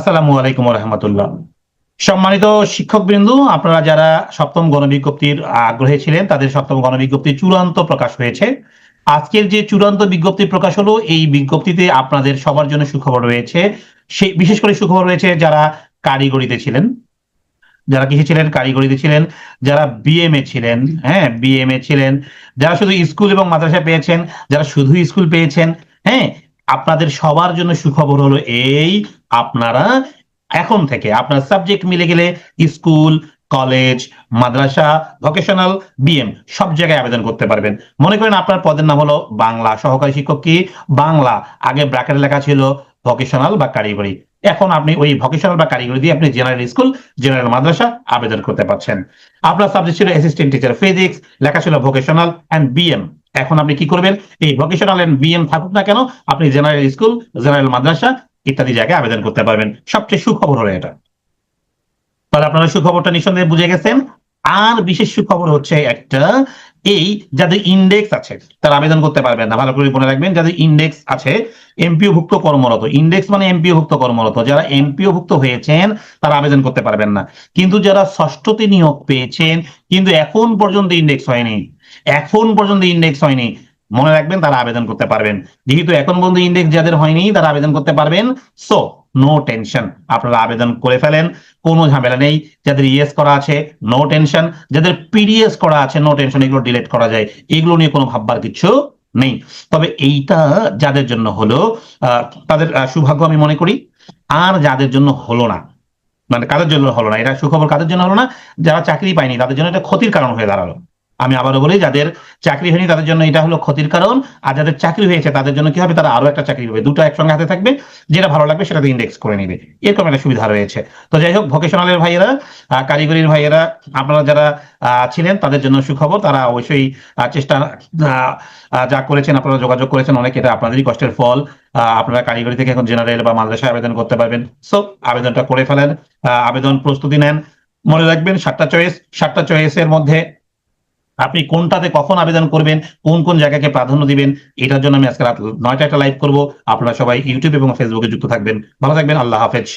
আসসালামু আলাইকুম রহমতুল্লাহ সম্মানিত শিক্ষক বিন্দু আপনারা যারা সপ্তম গণবিজ্ঞপ্তির আগ্রহে ছিলেন, তাদের সপ্তম গণবিজ্ঞপ্তি চূড়ান্ত প্রকাশ হয়েছে। আজকের যে চূড়ান্ত বিজ্ঞপ্তি প্রকাশ হলো, এই বিজ্ঞপ্তিতে আপনাদের সবার জন্য সুখবর রয়েছে। সেই বিশেষ করে সুখবর রয়েছে যারা কারিগরিতে ছিলেন। যারা কিসে ছিলেন, কারিগরিতে ছিলেন, যারা বিএমএ ছিলেন হ্যাঁ বিএমএ ছিলেন, যারা শুধু স্কুল এবং মাদ্রাসা পেয়েছেন, যারা শুধু স্কুল পেয়েছেন হ্যাঁ আপনাদের সবার জন্য সুখবর হলো এই আপনারা এখন থেকে আপনার সাবজেক্ট মিলে গেলে স্কুল কলেজ মাদ্রাসা ভোকেশনাল বিএম সব জায়গায় আবেদন করতে পারবেন। মনে করেন আপনার পদের নাম হলো বাংলা, সহকারী শিক্ষক কি? বাংলা। আগে ব্র্যাকেট লেখা ছিল ভোকেশনাল বা কারিগরি। এখন আপনি ওই ভোকেশনাল বা কারিগরি দিয়ে আপনি জেনারেল স্কুল জেনারেল মাদ্রাসা আবেদন করতে পারছেন। আপনার সাবজেক্ট ছিল অ্যাসিস্ট্যান্ট টিচার ফিজিক্স লেখা ছিল ভোকেশনাল অ্যান্ড বিএম এখন আপনি কি করবেন? এই ভোকেশনাল এন্ড বিএম থাকুক না কেন, আপনি জেনারেল স্কুল জেনারেল মাদ্রাসা ইত্যাদি জায়গায় আবেদন করতে পারবেন। সবচেয়ে সুখবর হলো এটা। তাহলে আপনারা সুখবরটা নিঃসন্দেহে বুঝে গেছেন। আর বিশেষ সুখবর হচ্ছে একটা, এই যাদের ইন্ডেক্স আছে, তারা আবেদন করতে পারবেন না। ভালো করে মনে রাখবেন, যাদের ইন্ডেক্স আছে এমপিও ভুক্ত কর্মরত ইন্ডেক্স মানে এমপিও ভুক্ত কর্মরত। যারা এমপিও ভুক্ত হয়েছেন, তারা আবেদন করতে পারবেন না। কিন্তু যারা ষষ্ঠতে নিয়োগ পেয়েছেন, কিন্তু এখন পর্যন্ত ইন্ডেক্স হয়নি এখন পর্যন্ত ইন্ডেক্স হয়নি। মনে রাখবেন, তারা আবেদন করতে পারবেন। যেহেতু এখন পর্যন্ত ইন্ডেক্স যাদের হয়নি, তারা আবেদন করতে পারবেন। সো নো টেনশন আপনারা আবেদন করে ফেলেন, কোনো ঝামেলা নেই। যাদের ইএস করা আছে নো টেনশন যাদের পিডিএস করা আছে নো টেনশন এগুলো ডিলিট করা যায়। এগুলো নিয়ে কোনো ভাববার কিছু নেই। তবে এইটা যাদের জন্য হলো তাদের সৌভাগ্য আমি মনে করি। আর যাদের জন্য হলো না মানে কাদের জন্য হলো না, এটা সুখবর কাদের জন্য হলো না? যারা চাকরি পায়নি, তাদের জন্য এটা ক্ষতির কারণ হয়ে দাঁড়াল। আমি আবারও বলি, যাদের চাকরি হয়নি তাদের জন্য এটা হলো ক্ষতির কারণ। আর যাদের চাকরি হয়েছে তাদের জন্য কি হবে? তারা আরও একটা চাকরি পাবে। দুটো একসঙ্গে হাতে থাকবে। যেটা ভালো লাগবে সেটাতে ইন্ডেক্স করে নিবে। এরকম একটা সুবিধা রয়েছে। তো যাই হোক ভোকেশনালের ভাইয়েরা কারিগরির ভাইয়েরা, আপনারা যারা ছিলেন তাদের জন্য সুখবর। তারা অবশ্যই চেষ্টা যা করেছেন, আপনারা যোগাযোগ করেছেন, অনেক এটা আপনাদেরই কষ্টের ফল। আপনারা কারিগরি থেকে এখন জেনারেল বা মাদ্রাসায় আবেদন করতে পারবেন। সো আবেদনটা করে ফেলেন। আবেদন প্রস্তুতি নেন। মনে রাখবেন, সাতটা চয়েস সাতটা চয়েসের মধ্যে আপনি কোনটাতে কখন আবেদন করবেন, কোন কোন জায়গাকে প্রাধান্য দিবেন, এটার জন্য আমি আজকে রাত নয়টা একটা লাইভ করব। আপনারা সবাই ইউটিউব এবং ফেসবুকে যুক্ত থাকবেন। ভালো থাকবেন, আল্লাহ হাফেজ।